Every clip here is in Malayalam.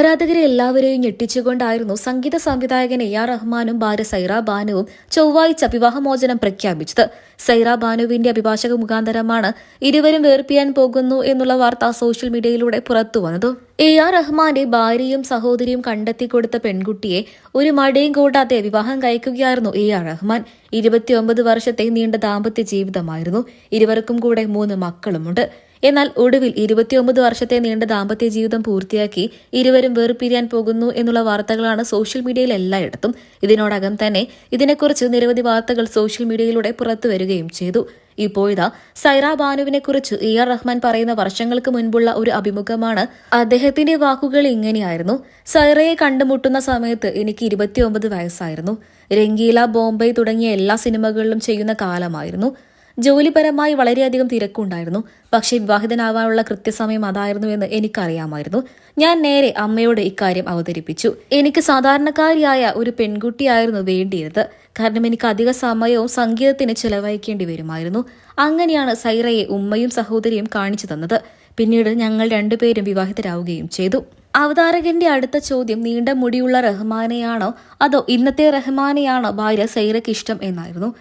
ആരാധകരെ എല്ലാവരെയും ഞെട്ടിച്ചുകൊണ്ടായിരുന്നു സംഗീത സംവിധായകൻ എ ആർ റഹ്മാനും ഭാര്യ സൈറ ബാനുവും ചൊവ്വാഴ്ച വിവാഹമോചനം പ്രഖ്യാപിച്ചത്. സൈറ ബാനുവിന്റെ അഭിഭാഷക മുഖാന്തരമാണ് ഇരുവരും വേർപ്പിയാൻ പോകുന്നു എന്നുള്ള വാർത്ത സോഷ്യൽ മീഡിയയിലൂടെ പുറത്തുവന്നത് എ ആർ റഹ്മാന്റെ ഭാര്യയും സഹോദരിയും കണ്ടെത്തി കൊടുത്ത പെൺകുട്ടിയെ ഒരു മടിയും കൂടാതെ വിവാഹം കഴിക്കുകയായിരുന്നു എ ആർ റഹ്മാൻ. ഇരുപത്തിയൊമ്പത് വർഷത്തെ നീണ്ട ദാമ്പത്യ ജീവിതമായിരുന്നു. ഇരുവർക്കും കൂടെ മൂന്ന് മക്കളുമുണ്ട്. എന്നാൽ ഒടുവിൽ ഇരുപത്തിയൊമ്പത് വർഷത്തെ നീണ്ട ദാമ്പത്യ ജീവിതം പൂർത്തിയാക്കി ഇരുവരും വേർപിരിയാൻ പോകുന്നു എന്നുള്ള വാർത്തകളാണ് സോഷ്യൽ മീഡിയയിൽ എല്ലായിടത്തും. ഇതിനോടകം തന്നെ ഇതിനെക്കുറിച്ച് നിരവധി വാർത്തകൾ സോഷ്യൽ മീഡിയയിലൂടെ പുറത്തുവരികയും ചെയ്തു. ഇപ്പോഴിതാ സൈറ ബാനുവിനെക്കുറിച്ച് എ ആർ റഹ്മാൻ പറയുന്ന വർഷങ്ങൾക്ക് മുൻപുള്ള ഒരു അഭിമുഖമാണ് അദ്ദേഹത്തിന്റെ വാക്കുകൾ ഇങ്ങനെയായിരുന്നു. സൈറയെ കണ്ടുമുട്ടുന്ന സമയത്ത് എനിക്ക് ഇരുപത്തിയൊമ്പത് വയസ്സായിരുന്നു. രംഗീല ബോംബെ തുടങ്ങിയ എല്ലാ സിനിമകളിലും ചെയ്യുന്ന കാലമായിരുന്നു. ജോലിപരമായി വളരെയധികം തിരക്കുണ്ടായിരുന്നു. പക്ഷേ വിവാഹിതനാവാനുള്ള കൃത്യസമയം അതായിരുന്നു എന്ന് എനിക്കറിയാമായിരുന്നു. ഞാൻ നേരെ അമ്മയോട് ഇക്കാര്യം അവതരിപ്പിച്ചു. എനിക്ക് സാധാരണക്കാരിയായ ഒരു പെൺകുട്ടിയായിരുന്നു വേണ്ടിയത് കാരണം എനിക്ക് അധിക സമയവും സംഗീതത്തിന് ചെലവഴിക്കേണ്ടി വരുമായിരുന്നു. അങ്ങനെയാണ് സൈറയെ ഉമ്മയും സഹോദരിയും കാണിച്ചു തന്നത്. പിന്നീട് ഞങ്ങൾ രണ്ടുപേരും വിവാഹിതരാവുകയും ചെയ്തു. അവതാരകന്റെ അടുത്ത ചോദ്യം നീണ്ട മുടിയുള്ള റഹ്മാനെയാണോ അതോ ഇന്നത്തെ റഹ്മാനെയാണോ ഭാര്യ സൈറയ്ക്ക് ഇഷ്ടം എന്നായിരുന്നു.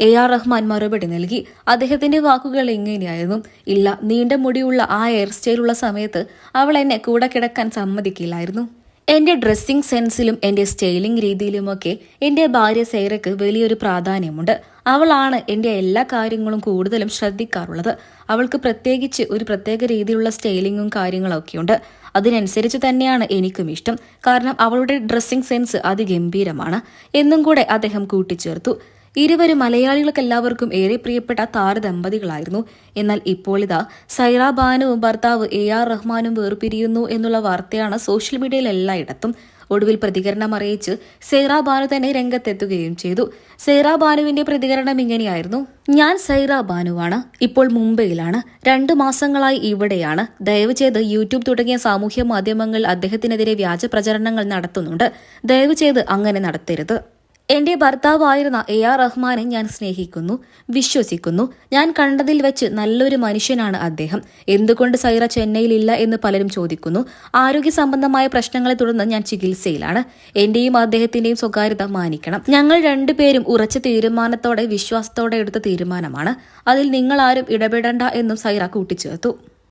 എ ആർ റഹ്മാൻ മറുപടി നൽകി. അദ്ദേഹത്തിന്റെ വാക്കുകൾ എങ്ങനെയായിരുന്നു? ഇല്ല നീണ്ട മുടിയുള്ള ആ ഹെയർ സ്റ്റൈലുള്ള സമയത്ത് അവൾ എന്നെ കൂടെ കിടക്കാൻ സമ്മതിക്കില്ലായിരുന്നു. എന്റെ ഡ്രസ്സിംഗ് സെൻസിലും എന്റെ സ്റ്റൈലിംഗ് രീതിയിലുമൊക്കെ എന്റെ ഭാര്യ സൈറയ്ക്ക് വലിയൊരു പ്രാധാന്യമുണ്ട്. അവളാണ് എന്റെ എല്ലാ കാര്യങ്ങളും കൂടുതലും ശ്രദ്ധിക്കാറുള്ളത്. അവൾക്ക് പ്രത്യേകിച്ച് ഒരു പ്രത്യേക രീതിയിലുള്ള സ്റ്റൈലിങ്ങും കാര്യങ്ങളൊക്കെയുണ്ട്. അതിനനുസരിച്ച് തന്നെയാണ് എനിക്കും ഇഷ്ടം. കാരണം അവളുടെ ഡ്രസ്സിംഗ് സെൻസ് അതിഗംഭീരമാണ്. എന്നും കൂടെ അദ്ദേഹം കൂട്ടിച്ചേർത്തു. ഇരുവരും മലയാളികൾക്കെല്ലാവർക്കും ഏറെ പ്രിയപ്പെട്ട താരദമ്പതികളായിരുന്നു. എന്നാൽ ഇപ്പോൾ ഇതാ സൈറ ബാനുവും ഭർത്താവ് എ ആർ റഹ്മാനും വേർപിരിയുന്നു എന്നുള്ള വാർത്തയാണ് സോഷ്യൽ മീഡിയയിൽ എല്ലായിടത്തും ഒടുവിൽ പ്രതികരണം അറിയിച്ച് സൈറ ബാനു തന്നെ രംഗത്തെത്തുകയും ചെയ്തു. സൈറ ബാനുവിന്റെ പ്രതികരണം ഇങ്ങനെയായിരുന്നു. ഞാൻ സൈറ ബാനുവാണ് ഇപ്പോൾ മുംബൈയിലാണ്. രണ്ടു മാസങ്ങളായി ഇവിടെയാണ്. ദയവ് ചെയ്ത് യൂട്യൂബ് തുടങ്ങിയ സാമൂഹ്യ മാധ്യമങ്ങൾ അദ്ദേഹത്തിനെതിരെ വ്യാജ പ്രചരണങ്ങൾ നടത്തുന്നുണ്ട്. ദയവ് ചെയ്ത് അങ്ങനെ നടത്തരുത്. എന്റെ ഭർത്താവായിരുന്ന എ ആർ റഹ്മാനെ ഞാൻ സ്നേഹിക്കുന്നു വിശ്വസിക്കുന്നു. ഞാൻ കണ്ടതിൽ വെച്ച് നല്ലൊരു മനുഷ്യനാണ് അദ്ദേഹം. എന്തുകൊണ്ട് സൈറ ചെന്നൈയിലില്ല എന്ന് പലരും ചോദിക്കുന്നു. ആരോഗ്യ സംബന്ധമായ പ്രശ്നങ്ങളെ തുടർന്ന് ഞാൻ ചികിത്സയിലാണ്. എന്റെയും അദ്ദേഹത്തിന്റെയും സ്വകാര്യത മാനിക്കണം. ഞങ്ങൾ രണ്ടുപേരും ഉറച്ച തീരുമാനത്തോടെ വിശ്വാസത്തോടെ എടുത്ത തീരുമാനമാണ്. അതിൽ നിങ്ങൾ ആരും ഇടപെടണ്ട എന്നും സൈറ കൂട്ടിച്ചേർത്തു.